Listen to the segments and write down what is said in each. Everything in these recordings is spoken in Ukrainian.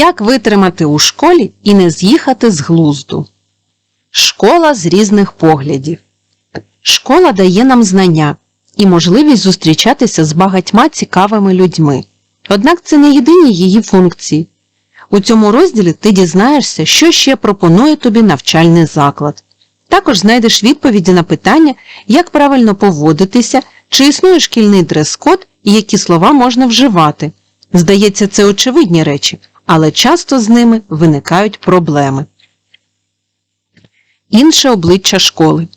Як витримати у школі і не з'їхати з глузду? Школа з різних поглядів. Школа дає нам знання і можливість зустрічатися з багатьма цікавими людьми. Однак це не єдині її функції. У цьому розділі ти дізнаєшся, що ще пропонує тобі навчальний заклад. Також знайдеш відповіді на питання, як правильно поводитися, чи існує шкільний дрес-код і які слова можна вживати. Здається, це очевидні речі, але часто з ними виникають проблеми. Інше обличчя школи.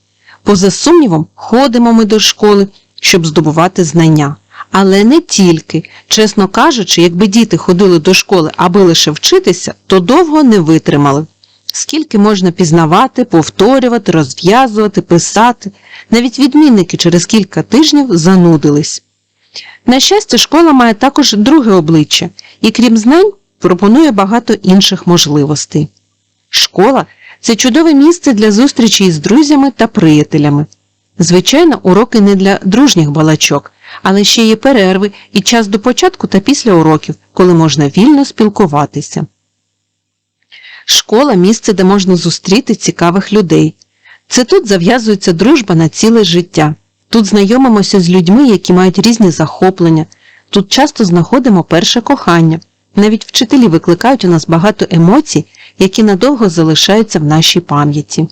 Поза сумнівом, ходимо ми до школи, щоб здобувати знання. Але не тільки, чесно кажучи, якби діти ходили до школи, аби лише вчитися, то довго не витримали. Скільки можна пізнавати, повторювати, розв'язувати, писати, навіть відмінники через кілька тижнів занудились. На щастя, школа має також друге обличчя і, крім знань, пропонує багато інших можливостей. Школа це чудове місце для зустрічі із друзями та приятелями. Звичайно, уроки не для дружніх балачок, але ще є перерви і час до початку та після уроків, коли можна вільно спілкуватися. Школа місце, де можна зустріти цікавих людей. Це тут зав'язується дружба на ціле життя. Тут знайомимося з людьми, які мають різні захоплення. Тут часто знаходимо перше кохання. Навіть вчителі викликають у нас багато емоцій, які надовго залишаються в нашій пам'яті.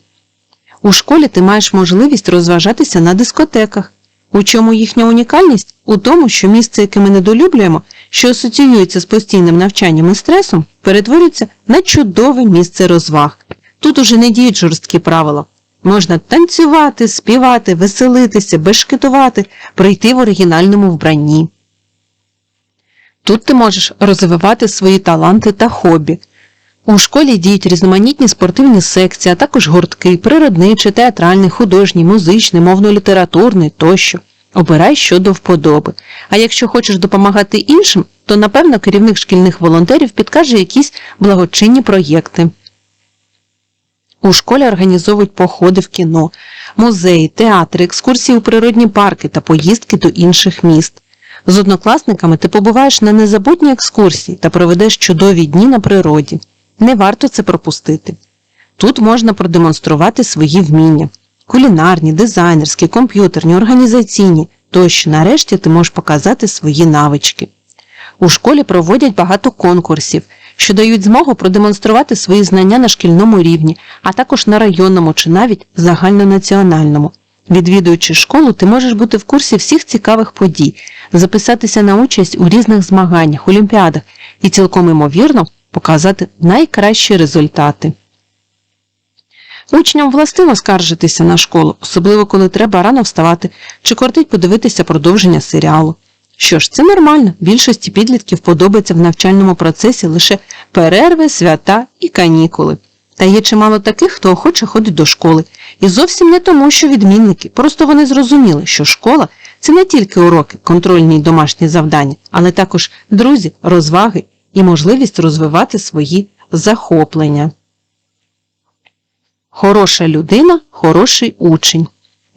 У школі ти маєш можливість розважатися на дискотеках. У чому їхня унікальність? У тому, що місце, яке ми недолюблюємо, що асоціюється з постійним навчанням і стресом, перетворюється на чудове місце розваг. Тут уже не діють жорсткі правила. Можна танцювати, співати, веселитися, бешкетувати, прийти в оригінальному вбранні. Тут ти можеш розвивати свої таланти та хобі. У школі діють різноманітні спортивні секції, а також гуртки, природничий, театральний, художній, музичний, мовно-літературний тощо. Обирай що до вподоби. А якщо хочеш допомагати іншим, то напевно керівник шкільних волонтерів підкаже якісь благочинні проєкти. У школі організовують походи в кіно, музеї, театри, екскурсії у природні парки та поїздки до інших міст. З однокласниками ти побуваєш на незабутній екскурсії та проведеш чудові дні на природі. Не варто це пропустити. Тут можна продемонструвати свої вміння кулінарні, дизайнерські, комп'ютерні, організаційні, тощо нарешті ти можеш показати свої навички. У школі проводять багато конкурсів, що дають змогу продемонструвати свої знання на шкільному рівні, а також на районному чи навіть загальнонаціональному. Відвідуючи школу, ти можеш бути в курсі всіх цікавих подій, записатися на участь у різних змаганнях, олімпіадах і цілком імовірно показати найкращі результати. Учням властиво скаржитися на школу, особливо коли треба рано вставати чи кортить подивитися продовження серіалу. Що ж, це нормально, більшості підлітків подобається в навчальному процесі лише перерви, свята і канікули. Та є чимало таких, хто охоче ходить до школи. І зовсім не тому, що відмінники, просто вони зрозуміли, що школа це не тільки уроки, контрольні й домашні завдання, але також друзі, розваги і можливість розвивати свої захоплення. Хороша людина хороший учень.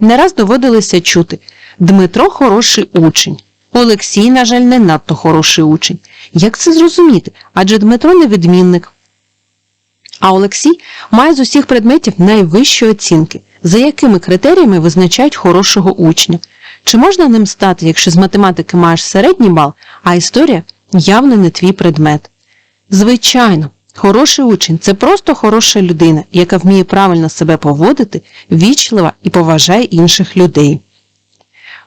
Не раз доводилося чути Дмитро хороший учень. Олексій, на жаль, не надто хороший учень. Як це зрозуміти? Адже Дмитро не відмінник. А Олексій має з усіх предметів найвищі оцінки, за якими критеріями визначають хорошого учня. Чи можна ним стати, якщо з математики маєш середній бал, а історія явно не твій предмет? Звичайно, хороший учень це просто хороша людина, яка вміє правильно себе поводити, вічлива і поважає інших людей.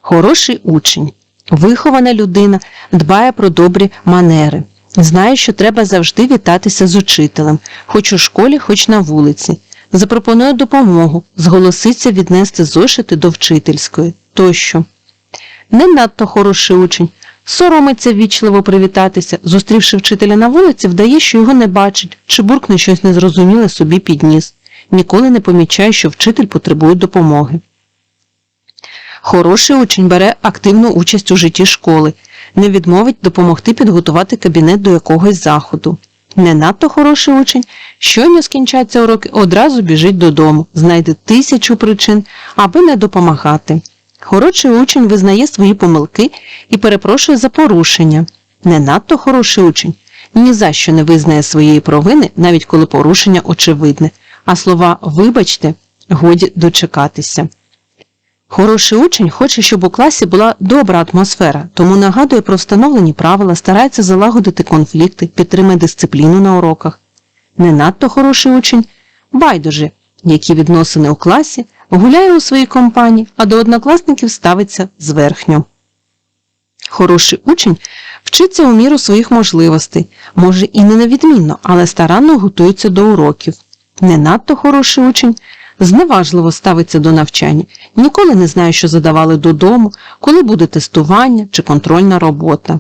Хороший учень, вихована людина, дбає про добрі манери. Знає, що треба завжди вітатися з учителем, хоч у школі, хоч на вулиці. Запропонує допомогу, зголоситься віднести зошити до вчительської тощо. Не надто хороший учень, соромиться вічливо привітатися, зустрівши вчителя на вулиці, вдає, що його не бачить, чи буркне щось незрозуміле собі під ніс. Ніколи не помічає, що вчитель потребує допомоги. Хороший учень бере активну участь у житті школи, не відмовить допомогти підготувати кабінет до якогось заходу. Не надто хороший учень, щойно скінчаться уроки, одразу біжить додому, знайде тисячу причин, аби не допомагати. Хороший учень визнає свої помилки і перепрошує за порушення. Не надто хороший учень ні за що не визнає своєї провини, навіть коли порушення очевидне, а слова вибачте годі дочекатися. Хороший учень хоче, щоб у класі була добра атмосфера, тому нагадує про встановлені правила, старається залагодити конфлікти, підтримує дисципліну на уроках. Не надто хороший учень байдуже, які відносини у класі, гуляє у своїй компанії, а до однокласників ставиться зверхньо. Хороший учень вчиться у міру своїх можливостей, може і не невідмінно, але старанно готується до уроків. Не надто хороший учень зневажливо ставиться до навчання, ніколи не знає, що задавали додому, коли буде тестування чи контрольна робота.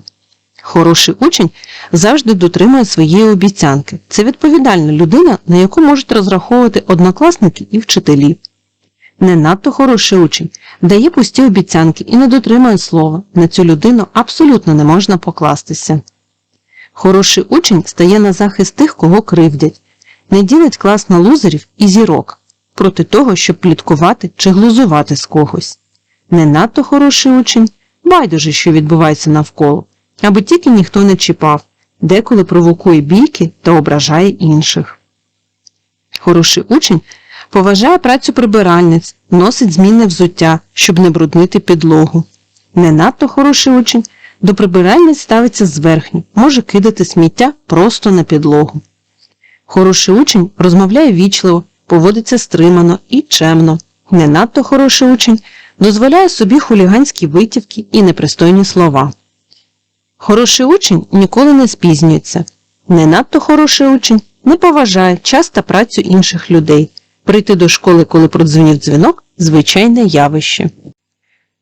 Хороший учень завжди дотримує своєї обіцянки. Це відповідальна людина, на яку можуть розраховувати однокласники і вчителі. Не надто хороший учень дає пусті обіцянки і не дотримує слова. На цю людину абсолютно не можна покластися. Хороший учень стає на захист тих, кого кривдять, не ділить клас на лузерів і зірок проти того, щоб пліткувати чи глузувати з когось. Не надто хороший учень байдуже, що відбувається навколо, аби тільки ніхто не чіпав, деколи провокує бійки та ображає інших. Хороший учень поважає працю прибиральниць, носить змінне взуття, щоб не бруднити підлогу. Не надто хороший учень до прибиральниць ставиться зверхньо, може кидати сміття просто на підлогу. Хороший учень розмовляє вічливо, поводиться стримано і чемно. Не надто хороший учень дозволяє собі хуліганські витівки і непристойні слова. Хороший учень ніколи не спізнюється. Не надто хороший учень не поважає час та працю інших людей. Прийти до школи, коли продзвонів дзвінок звичайне явище.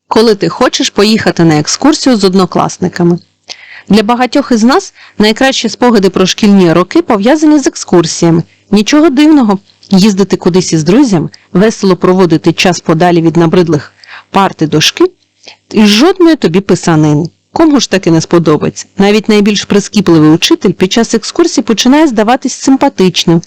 Коли ти хочеш поїхати на екскурсію з однокласниками. Для багатьох із нас найкращі спогади про шкільні роки пов'язані з екскурсіями. Нічого дивного, їздити кудись із друзями, весело проводити час подалі від набридлих парти дошки і жодної тобі писанини. Кому ж таки не сподобається? Навіть найбільш прискіпливий учитель під час екскурсії починає здаватись симпатичним.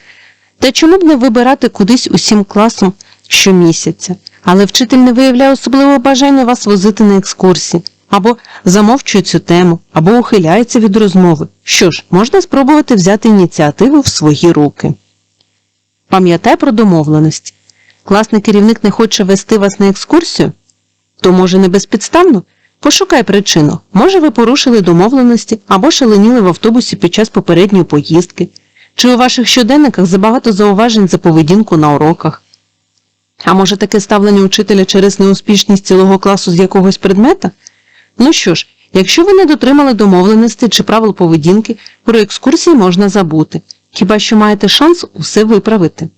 Та чому б не вибирати кудись усім класом щомісяця? Але вчитель не виявляє особливого бажання вас возити на екскурсії, або замовчує цю тему, або ухиляється від розмови. Що ж, можна спробувати взяти ініціативу в свої руки. Пам'ятай про домовленості. Класний керівник не хоче вести вас на екскурсію? То, може, не безпідставно? Пошукай причину. Може, ви порушили домовленості або шаленіли в автобусі під час попередньої поїздки, чи у ваших щоденниках забагато зауважень за поведінку на уроках. А може таке ставлення учителя через неуспішність цілого класу з якогось предмета? Ну що ж, якщо ви не дотримали домовленості чи правил поведінки, про екскурсії можна забути, хіба що маєте шанс усе виправити.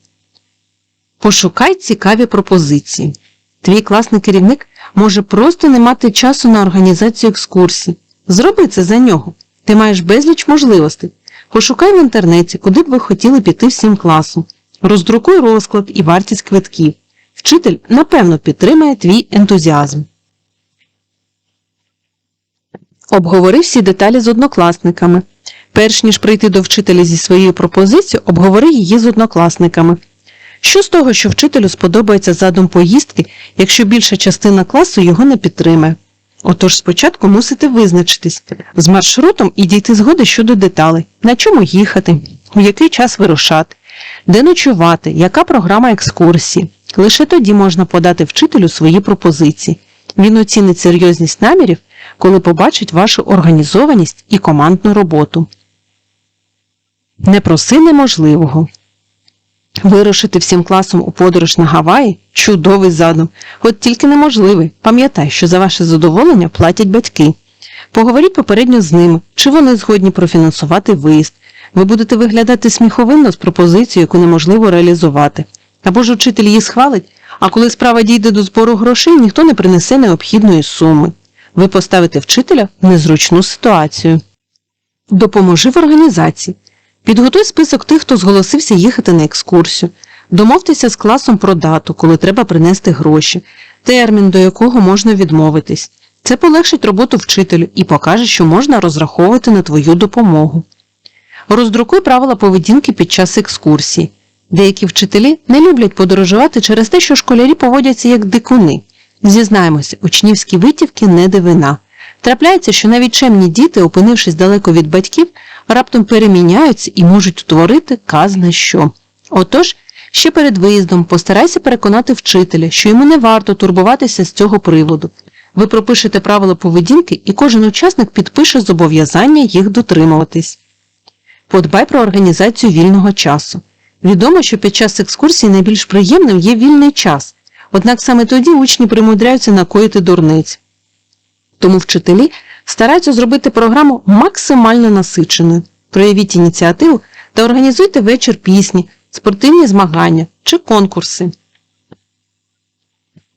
Пошукай цікаві пропозиції. Твій класний керівник може просто не мати часу на організацію екскурсій. Зроби це за нього. Ти маєш безліч можливостей. Пошукай в інтернеті, куди б ви хотіли піти всім класом. Роздрукуй розклад і вартість квитків. Вчитель, напевно, підтримає твій ентузіазм. Обговори всі деталі з однокласниками. Перш ніж прийти до вчителя зі своєю пропозицією, обговори її з однокласниками. Що з того, що вчителю сподобається задум поїздки, якщо більша частина класу його не підтримає? Отож спочатку мусите визначитись з маршрутом і дійти згоди щодо деталей, на чому їхати, у який час вирушати, де ночувати, яка програма екскурсії. Лише тоді можна подати вчителю свої пропозиції. Він оцінить серйозність намірів, коли побачить вашу організованість і командну роботу. Не проси неможливого. Вирушити всім класом у подорож на Гаваї чудовий задум, от тільки неможливий. Пам'ятай, що за ваше задоволення платять батьки. Поговоріть попередньо з ними, чи вони згодні профінансувати виїзд. Ви будете виглядати сміховинно з пропозицією, яку неможливо реалізувати. Або ж учитель її схвалить, а коли справа дійде до збору грошей, ніхто не принесе необхідної суми. Ви поставите вчителя в незручну ситуацію. Допоможи в організації. Підготуй список тих, хто зголосився їхати на екскурсію. Домовтеся з класом про дату, коли треба принести гроші, термін, до якого можна відмовитись. Це полегшить роботу вчителю і покаже, що можна розраховувати на твою допомогу. Роздрукуй правила поведінки під час екскурсії. Деякі вчителі не люблять подорожувати через те, що школярі поводяться як дикуни. Зізнаємося, учнівські витівки не дивина. Трапляється, що навіть чемні діти, опинившись далеко від батьків, раптом переміняються і можуть утворити казна що. Отож, ще перед виїздом постарайся переконати вчителя, що йому не варто турбуватися з цього приводу. Ви пропишете правила поведінки, і кожен учасник підпише зобов'язання їх дотримуватись. Подбай про організацію вільного часу. Відомо, що під час екскурсії найбільш приємним є вільний час, однак саме тоді учні примудряються накоїти дурниць. Тому вчителі стараються зробити програму максимально насиченою. Проявіть ініціативу та організуйте вечір пісні, спортивні змагання чи конкурси.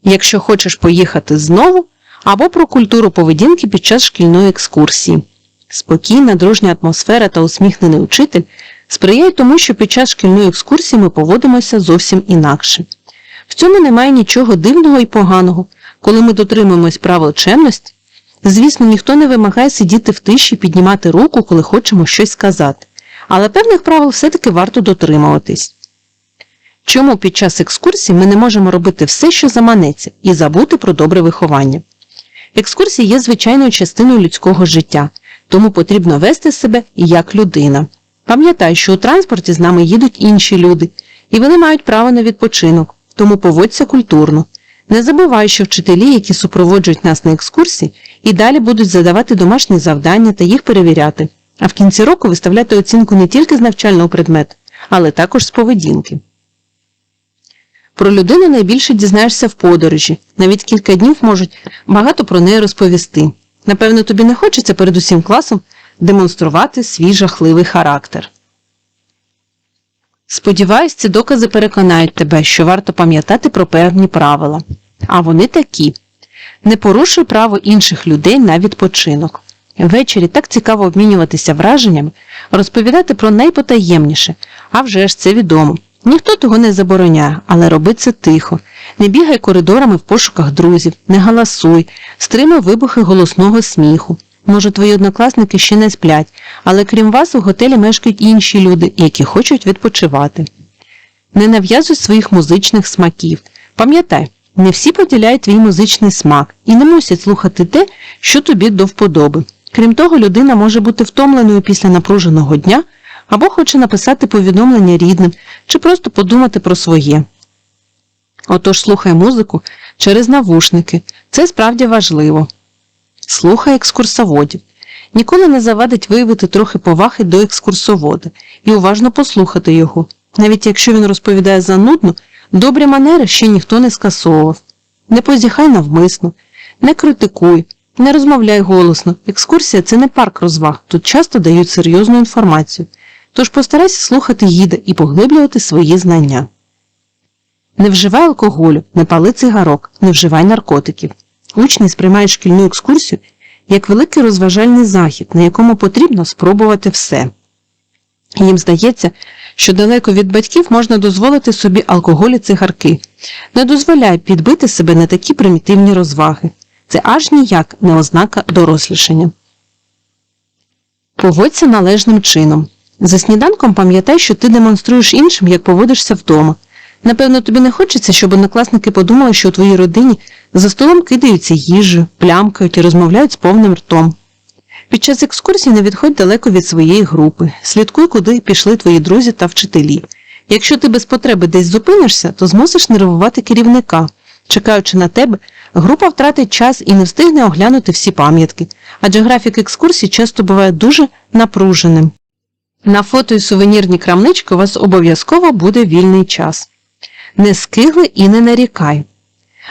Якщо хочеш поїхати знову, або про культуру поведінки під час шкільної екскурсії. Спокійна, дружня атмосфера та усміхнений учитель сприяють тому, що під час шкільної екскурсії ми поводимося зовсім інакше. В цьому немає нічого дивного і поганого, коли ми дотримуємось правил чемності. Звісно, ніхто не вимагає сидіти в тиші і піднімати руку, коли хочемо щось сказати, але певних правил все-таки варто дотримуватись. Чому під час екскурсії ми не можемо робити все, що заманеться, і забути про добре виховання? Екскурсії є звичайною частиною людського життя, тому потрібно вести себе як людина. Пам'ятай, що у транспорті з нами їдуть інші люди, і вони мають право на відпочинок, тому поводься культурно. Не забувай, що вчителі, які супроводжують нас на екскурсії, і далі будуть задавати домашні завдання та їх перевіряти, а в кінці року виставляти оцінку не тільки з навчального предмету, але також з поведінки. Про людину найбільше дізнаєшся в подорожі, навіть кілька днів можуть багато про неї розповісти. Напевно, тобі не хочеться перед усім класом демонструвати свій жахливий характер. Сподіваюсь, ці докази переконають тебе, що варто пам'ятати про певні правила. А вони такі не порушуй право інших людей на відпочинок. Ввечері так цікаво обмінюватися враженнями, розповідати про найпотаємніше, а вже ж це відомо. Ніхто того не забороняє, але роби це тихо. Не бігай коридорами в пошуках друзів, не галасуй, стримай вибухи голосного сміху. Може, твої однокласники ще не сплять, але крім вас у готелі мешкають інші люди, які хочуть відпочивати. Не нав'язуй своїх музичних смаків. Пам'ятай, не всі поділяють твій музичний смак і не мусять слухати те, що тобі до вподоби. Крім того, людина може бути втомленою після напруженого дня або хоче написати повідомлення рідним чи просто подумати про своє. Отож слухай музику через навушники. Це справді важливо. Слухай екскурсоводів. Ніколи не завадить виявити трохи поваги до екскурсовода і уважно послухати його. Навіть якщо він розповідає занудно, добрі манери ще ніхто не скасовував. Не позіхай навмисно, не критикуй, не розмовляй голосно. Екскурсія це не парк розваг, тут часто дають серйозну інформацію. Тож постарайся слухати гіда і поглиблювати свої знання. Не вживай алкоголю, не пали цигарок, не вживай наркотиків. Учні сприймають шкільну екскурсію як великий розважальний захід, на якому потрібно спробувати все. Їм здається, що далеко від батьків можна дозволити собі алкоголь і цигарки. Не дозволяй підбити себе на такі примітивні розваги. Це аж ніяк не ознака дорослішання. Поводься належним чином. За сніданком пам'ятай, що ти демонструєш іншим, як поводишся вдома. Напевно, тобі не хочеться, щоб однокласники подумали, що у твоїй родині за столом кидаються їжею, плямкають і розмовляють з повним ртом. Під час екскурсії не відходь далеко від своєї групи, слідкуй, куди пішли твої друзі та вчителі. Якщо ти без потреби десь зупинишся, то змусиш нервувати керівника. Чекаючи на тебе, група втратить час і не встигне оглянути всі пам'ятки, адже графік екскурсій часто буває дуже напруженим. На фото і сувенірні крамнички у вас обов'язково буде вільний час. Не скигли і не нарікай.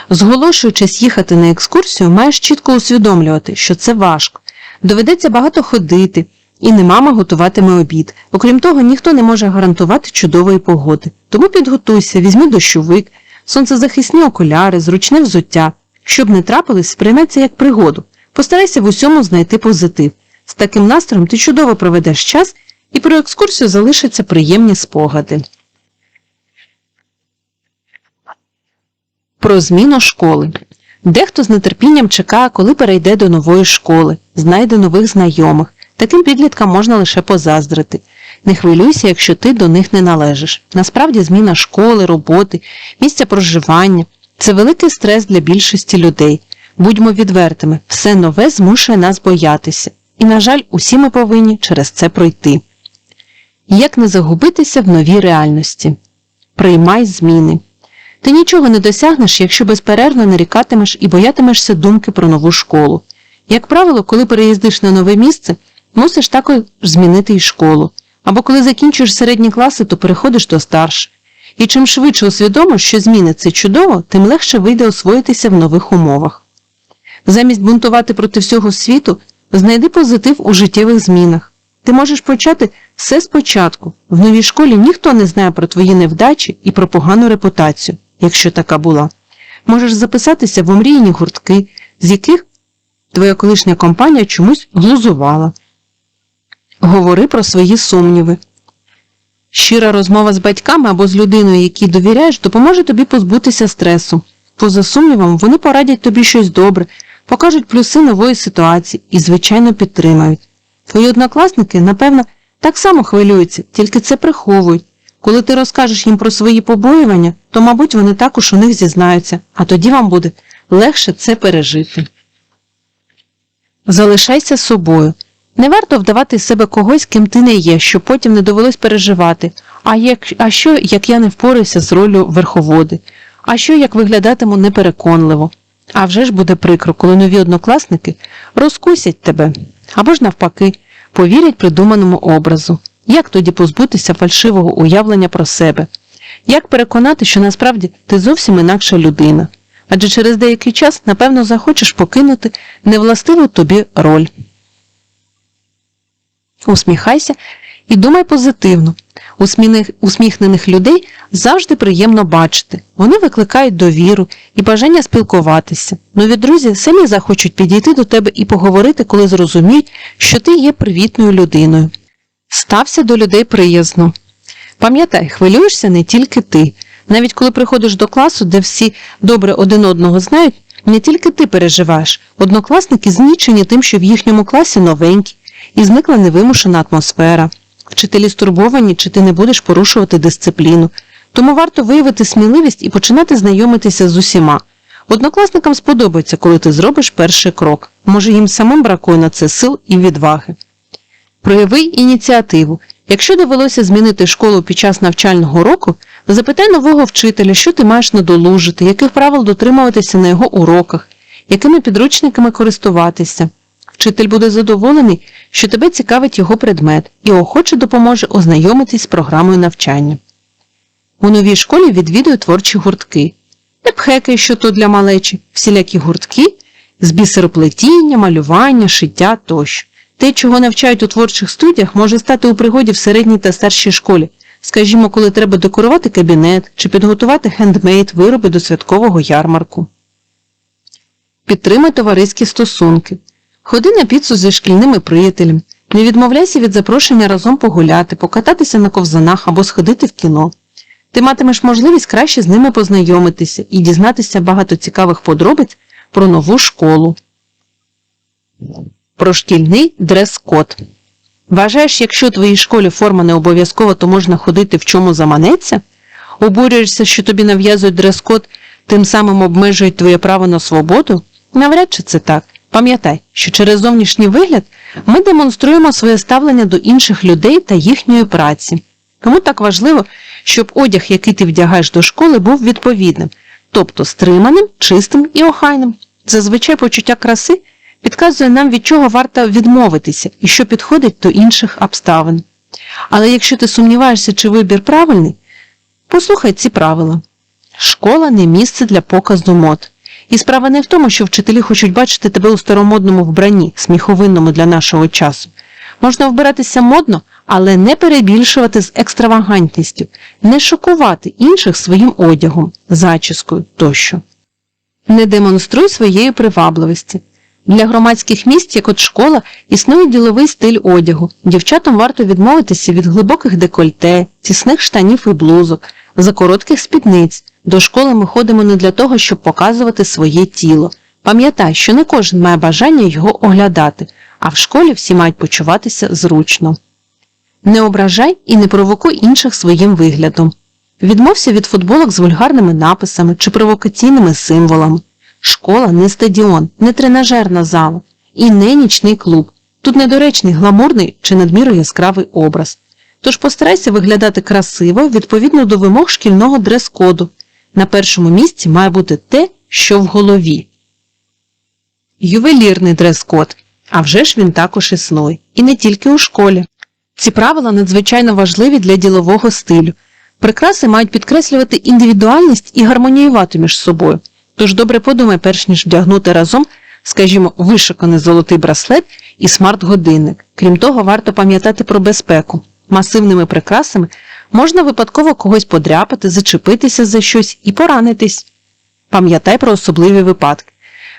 Зголошуючись їхати на екскурсію, маєш чітко усвідомлювати, що це важко. Доведеться багато ходити, і не мама готуватиме обід. Окрім того, ніхто не може гарантувати чудової погоди. Тому підготуйся, візьми дощовик, сонцезахисні окуляри, зручне взуття. Щоб не трапилось, сприйметься як пригоду. Постарайся в усьому знайти позитив. З таким настроєм ти чудово проведеш час і про екскурсію залишаться приємні спогади. Про зміну школи. Дехто з нетерпінням чекає, коли перейде до нової школи, знайде нових знайомих. Таким підліткам можна лише позаздрити. Не хвилюйся, якщо ти до них не належиш. Насправді, зміна школи, роботи, місця проживання це великий стрес для більшості людей. Будьмо відвертими, все нове змушує нас боятися. І, на жаль, усі ми повинні через це пройти. Як не загубитися в новій реальності? Приймай зміни. Ти нічого не досягнеш, якщо безперервно нарікатимеш і боятимешся думки про нову школу. Як правило, коли переїздиш на нове місце, мусиш також змінити й школу. Або коли закінчуєш середні класи, то переходиш до старших. І чим швидше усвідомиш, що зміни це чудово, тим легше вийде освоїтися в нових умовах. Замість бунтувати проти всього світу, знайди позитив у життєвих змінах. Ти можеш почати все спочатку. В новій школі ніхто не знає про твої невдачі і про погану репутацію, якщо така була. Можеш записатися в омріяні гуртки, з яких твоя колишня компанія чомусь глузувала. Говори про свої сумніви. Щира розмова з батьками або з людиною, якій довіряєш, допоможе тобі позбутися стресу. Поза сумнівом, вони порадять тобі щось добре, покажуть плюси нової ситуації і, звичайно, підтримають. Твої однокласники, напевно, так само хвилюються, тільки це приховують. Коли ти розкажеш їм про свої побоювання, то, мабуть, вони також у них зізнаються, а тоді вам буде легше це пережити. Залишайся собою. Не варто вдавати з себе когось, ким ти не є, щоб потім не довелось переживати. А як, а що, як я не впораюся з ролью верховоди? А що, як виглядатиму непереконливо? А вже ж буде прикро, коли нові однокласники розкусять тебе або ж навпаки, повірять придуманому образу. Як тоді позбутися фальшивого уявлення про себе? Як переконати, що насправді ти зовсім інакша людина? Адже через деякий час, напевно, захочеш покинути невластиву тобі роль. Усміхайся і думай позитивно. Усміхнених людей завжди приємно бачити. Вони викликають довіру і бажання спілкуватися. Нові друзі самі захочуть підійти до тебе і поговорити, коли зрозуміють, що ти є привітною людиною. Стався до людей приязно. Пам'ятай, хвилюєшся не тільки ти. Навіть коли приходиш до класу, де всі добре один одного знають, не тільки ти переживаєш. Однокласники знічені тим, що в їхньому класі новенькі, і зникла невимушена атмосфера. Вчителі стурбовані, чи ти не будеш порушувати дисципліну. Тому варто виявити сміливість і починати знайомитися з усіма. Однокласникам сподобається, коли ти зробиш перший крок. Може, їм самим бракує на це сил і відваги. Прояви ініціативу. Якщо довелося змінити школу під час навчального року, запитай нового вчителя, що ти маєш надолужити, яких правил дотримуватися на його уроках, якими підручниками користуватися. Вчитель буде задоволений, що тебе цікавить його предмет і охоче допоможе ознайомитись з програмою навчання. У новій школі відвідую творчі гуртки. Не пхекай, що то для малечі, всілякі гуртки з бісероплетіння, малювання, шиття тощо. Те, чого навчають у творчих студіях, може стати у пригоді в середній та старшій школі, скажімо, коли треба декорувати кабінет чи підготувати хендмейд вироби до святкового ярмарку. Підтримай товариські стосунки. Ходи на піцу зі шкільними приятелями, не відмовляйся від запрошення разом погуляти, покататися на ковзанах або сходити в кіно. Ти матимеш можливість краще з ними познайомитися і дізнатися багато цікавих подробиць про нову школу. Про шкільний дрес-код. Вважаєш, якщо у твоїй школі форма не обов'язкова, то можна ходити в чому заманеться? Обурюєшся, що тобі нав'язують дрес-код, тим самим обмежують твоє право на свободу? Навряд чи це так. Пам'ятай, що через зовнішній вигляд ми демонструємо своє ставлення до інших людей та їхньої праці. Тому так важливо, щоб одяг, який ти вдягаєш до школи, був відповідним, тобто стриманим, чистим і охайним. Зазвичай почуття краси підказує нам, від чого варто відмовитися і що підходить до інших обставин. Але якщо ти сумніваєшся, чи вибір правильний, послухай ці правила. Школа не місце для показу мод. І справа не в тому, що вчителі хочуть бачити тебе у старомодному вбранні, сміховинному для нашого часу. Можна вбиратися модно, але не перебільшувати з екстравагантністю, не шокувати інших своїм одягом, зачіскою тощо. Не демонструй своєї привабливості. Для громадських місць, як от школа, існує діловий стиль одягу. Дівчатам варто відмовитися від глибоких декольте, тісних штанів і блузок, за коротких спідниць. До школи ми ходимо не для того, щоб показувати своє тіло. Пам'ятай, що не кожен має бажання його оглядати, а в школі всі мають почуватися зручно. Не ображай і не провокуй інших своїм виглядом. Відмовся від футболок з вульгарними написами чи провокаційними символами. Школа не стадіон, не тренажерна зала і не нічний клуб. Тут недоречний гламурний чи надміру яскравий образ. Тож постарайся виглядати красиво відповідно до вимог шкільного дрес-коду. На першому місці має бути те, що в голові. Ювелірний дрес-код. А вже ж він також існує. І не тільки у школі. Ці правила надзвичайно важливі для ділового стилю. Прикраси мають підкреслювати індивідуальність і гармоніювати між собою. Тож добре подумай, перш ніж вдягнути разом, скажімо, вишиканий золотий браслет і смарт-годинник. Крім того, варто пам'ятати про безпеку. Масивними прикрасами можна випадково когось подряпати, зачепитися за щось і поранитись. Пам'ятай про особливі випадки.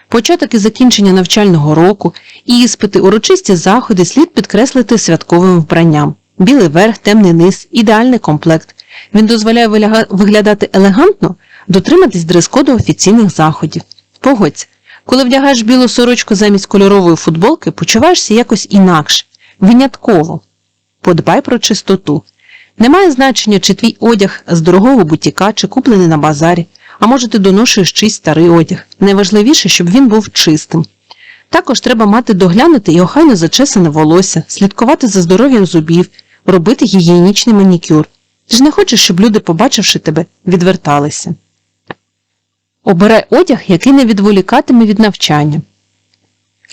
Початок і закінчення навчального року, іспити, урочисті заходи слід підкреслити святковим вбранням. Білий верх, темний низ, ідеальний комплект. Він дозволяє виглядати елегантно, дотриматись дрес-коду офіційних заходів. Погодься, коли вдягаєш білу сорочку замість кольорової футболки, почуваєшся якось інакше, винятково. Подбай про чистоту. Немає значення, чи твій одяг з дорогого бутіка, чи куплений на базарі, а може ти доношуєш чийсь старий одяг. Найважливіше, щоб він був чистим. Також треба мати доглянути і охайно зачесане волосся, слідкувати за здоров'ям зубів, робити гігієнічний манікюр. Ти ж не хочеш, щоб люди, побачивши тебе, відверталися. Обирай одяг, який не відволікатиме від навчання.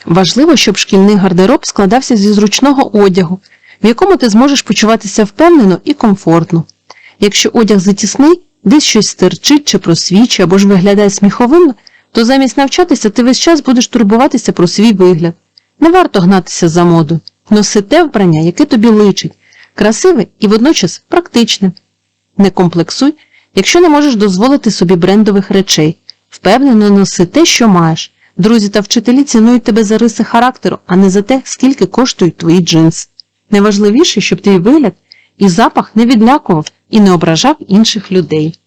Важливо, щоб шкільний гардероб складався зі зручного одягу, в якому ти зможеш почуватися впевнено і комфортно. Якщо одяг затісний, десь щось стирчить чи просвічує або ж виглядає сміховинно, то замість навчатися ти весь час будеш турбуватися про свій вигляд. Не варто гнатися за моду. Носи те вбрання, яке тобі личить, красиве і водночас практичне. Не комплексуй, якщо не можеш дозволити собі брендових речей. Впевнено носи те, що маєш. Друзі та вчителі цінують тебе за риси характеру, а не за те, скільки коштують твої джинси. Найважливіше, щоб твій вигляд і запах не відлякував і не ображав інших людей.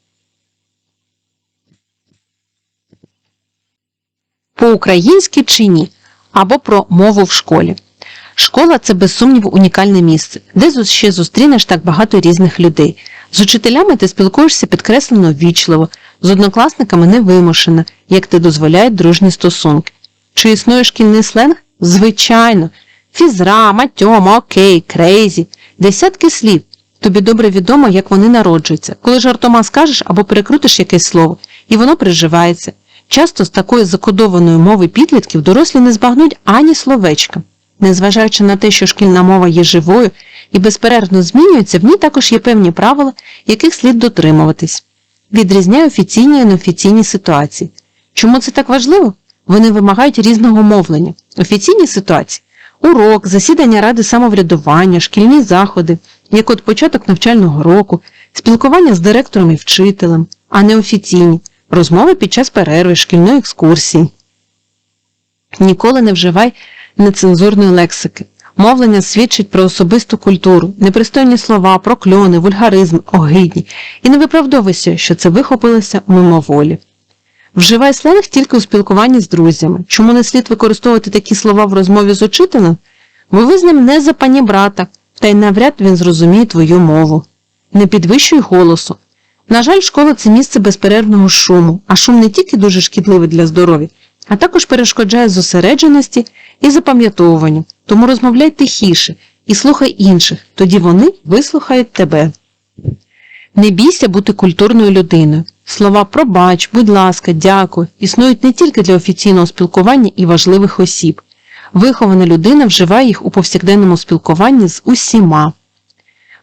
По-українськи чи ні, або про мову в школі. Школа це без сумніву унікальне місце, де ще зустрінеш так багато різних людей. З учителями ти спілкуєшся підкреслено ввічливо, з однокласниками невимушено, як ти дозволяють дружні стосунки. Чи існує шкільний сленг? Звичайно. Фізра, матьома, окей, крейзі. Десятки слів. Тобі добре відомо, як вони народжуються. Коли жартома скажеш або перекрутиш якесь слово, і воно приживається. Часто з такої закодованої мови підлітків дорослі не збагнуть ані словечка. Незважаючи на те, що шкільна мова є живою і безперервно змінюється, в ній також є певні правила, яких слід дотримуватись. Відрізняє офіційні і неофіційні ситуації. Чому це так важливо? Вони вимагають різного мовлення. Офіційні ситуації урок, засідання ради самоврядування, шкільні заходи, як от початок навчального року, спілкування з директором і вчителем, а неофіційні розмови під час перерви, шкільної екскурсії. Ніколи не вживай нецензурної лексики. Мовлення свідчить про особисту культуру, непристойні слова, прокльони, вульгаризм, огидні, і не виправдовуйся, що це вихопилося мимоволі. Вживай сленг тільки у спілкуванні з друзями. Чому не слід використовувати такі слова в розмові з учителем? Бо ви з ним не за пані брата, та й навряд він зрозуміє твою мову. Не підвищуй голосу. На жаль, школа це місце безперервного шуму, а шум не тільки дуже шкідливий для здоров'я, а також перешкоджає зосередженості і запам'ятовуванню. Тому розмовляй тихіше і слухай інших, тоді вони вислухають тебе. Не бійся бути культурною людиною. Слова пробач, будь ласка, дякую існують не тільки для офіційного спілкування і важливих осіб. Вихована людина вживає їх у повсякденному спілкуванні з усіма.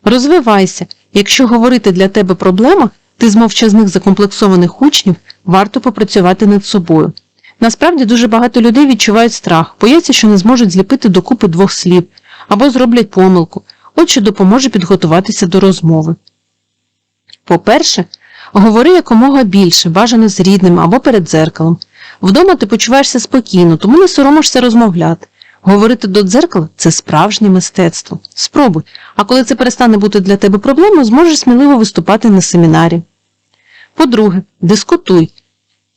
Розвивайся. Якщо говорити для тебе проблема, ти з мовчазних закомплексованих учнів варто попрацювати над собою. Насправді дуже багато людей відчувають страх, бояться, що не зможуть зліпити докупи двох слів або зроблять помилку, от що допоможе підготуватися до розмови. По-перше, говори якомога більше, бажано з рідними або перед дзеркалом. Вдома ти почуваєшся спокійно, тому не соромишся розмовляти. Говорити до дзеркала це справжнє мистецтво. Спробуй, а коли це перестане бути для тебе проблемою, зможеш сміливо виступати на семінарі. По-друге, дискутуй.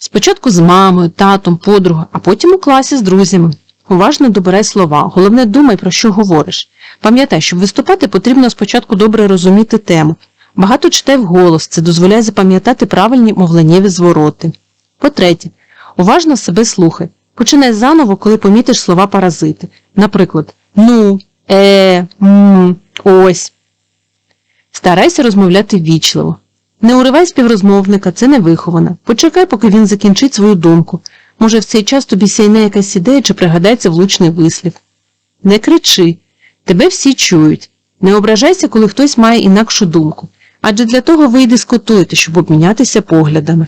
Спочатку з мамою, татом, подругою, а потім у класі з друзями. Уважно добирай слова, головне думай, про що говориш. Пам'ятай, щоб виступати, потрібно спочатку добре розуміти тему. Багато читай вголос, це дозволяє запам'ятати правильні мовленнєві звороти. По-третє, уважно себе слухай. Починай заново, коли помітиш слова паразити. Наприклад, Ну, е, м, ось. Старайся розмовляти ввічливо. Не уривай співрозмовника, це невиховано. Почекай, поки він закінчить свою думку. Може, в цей час тобі сяйне якась ідея чи пригадається влучний вислів. Не кричи, тебе всі чують. Не ображайся, коли хтось має інакшу думку, адже для того ви й дискутуєте, щоб обмінятися поглядами.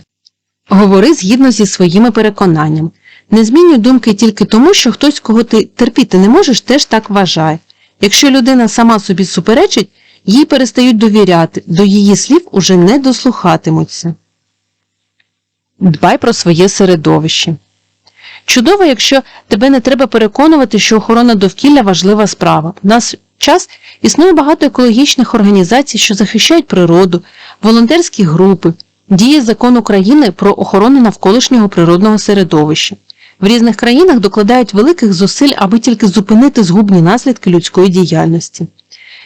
Говори згідно зі своїми переконаннями. Не змінюй думки тільки тому, що хтось, кого ти терпіти не можеш, теж так вважає. Якщо людина сама собі суперечить, їй перестають довіряти, до її слів уже не дослухатимуться. Дбай про своє середовище. Чудово, якщо тебе не треба переконувати, що охорона довкілля важлива справа. В нас час існує багато екологічних організацій, що захищають природу, волонтерські групи, діє закон України про охорону навколишнього природного середовища. В різних країнах докладають великих зусиль, аби тільки зупинити згубні наслідки людської діяльності.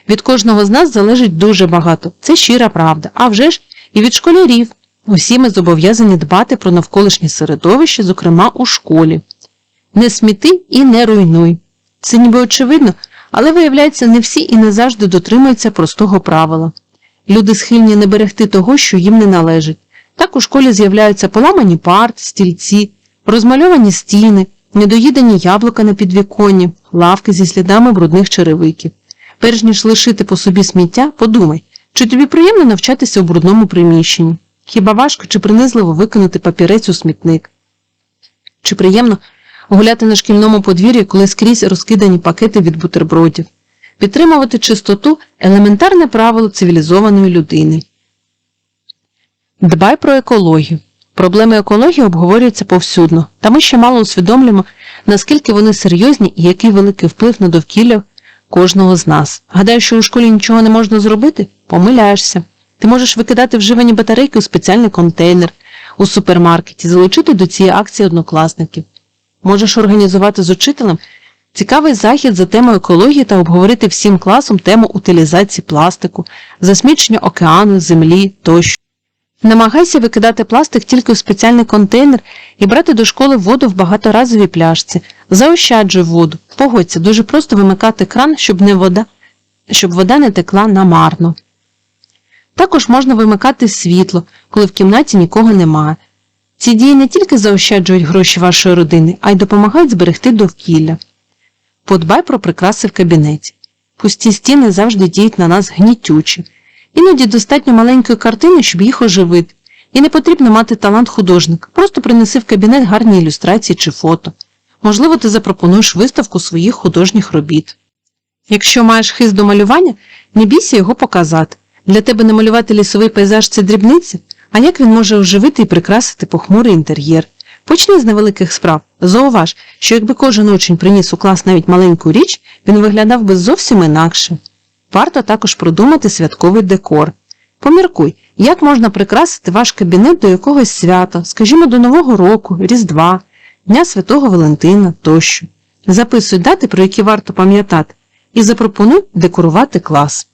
Від кожного з нас залежить дуже багато, це щира правда, а вже ж і від школярів. Усі ми зобов'язані дбати про навколишнє середовище, зокрема у школі. Не сміти і не руйнуй. Це ніби очевидно, але виявляється, не всі і не завжди дотримуються простого правила. Люди схильні не берегти того, що їм не належить. Так у школі з'являються поламані парти, стільці, розмальовані стіни, недоїдені яблука на підвіконні, лавки зі слідами брудних черевиків. Перш ніж лишити по собі сміття, подумай, чи тобі приємно навчатися у брудному приміщенні. Хіба важко чи принизливо викинути папірець у смітник? Чи приємно гуляти на шкільному подвір'ї, коли скрізь розкидані пакети від бутербродів? Підтримувати чистоту елементарне правило цивілізованої людини. Дбай про екологію. Проблеми екології обговорюються повсюдно, та ми ще мало усвідомлюємо, наскільки вони серйозні і який великий вплив на довкілля кожного з нас. Гадаєш, що у школі нічого не можна зробити? Помиляєшся. Ти можеш викидати вживані батарейки у спеціальний контейнер у супермаркеті, залучити до цієї акції однокласників. Можеш організувати з учителем цікавий захід за темою екології та обговорити всім класом тему утилізації пластику, засмічення океану, землі тощо. Намагайся викидати пластик тільки у спеціальний контейнер і брати до школи воду в багаторазовій пляшці. Заощаджуй воду. Погодься, дуже просто вимикати кран, щоб не вода, щоб вода не текла намарно. Також можна вимикати світло, коли в кімнаті нікого немає. Ці дії не тільки заощаджують гроші вашої родини, а й допомагають зберегти довкілля. Подбай про прикраси в кабінеті. Пусті стіни завжди діють на нас гнітюче. Іноді достатньо маленької картини, щоб їх оживити. І не потрібно мати талант художника, просто принеси в кабінет гарні ілюстрації чи фото. Можливо, ти запропонуєш виставку своїх художніх робіт. Якщо маєш хист до малювання, не бійся його показати. Для тебе намалювати лісовий пейзаж це дрібниці, а як він може оживити і прикрасити похмурий інтер'єр? Почни з невеликих справ. Зауваж, що якби кожен учень приніс у клас навіть маленьку річ, він виглядав би зовсім інакше. Варто також продумати святковий декор. Поміркуй, як можна прикрасити ваш кабінет до якогось свята, скажімо, до Нового року, Різдва, Дня Святого Валентина тощо. Записуй дати, про які варто пам'ятати, і запропонуй декорувати клас.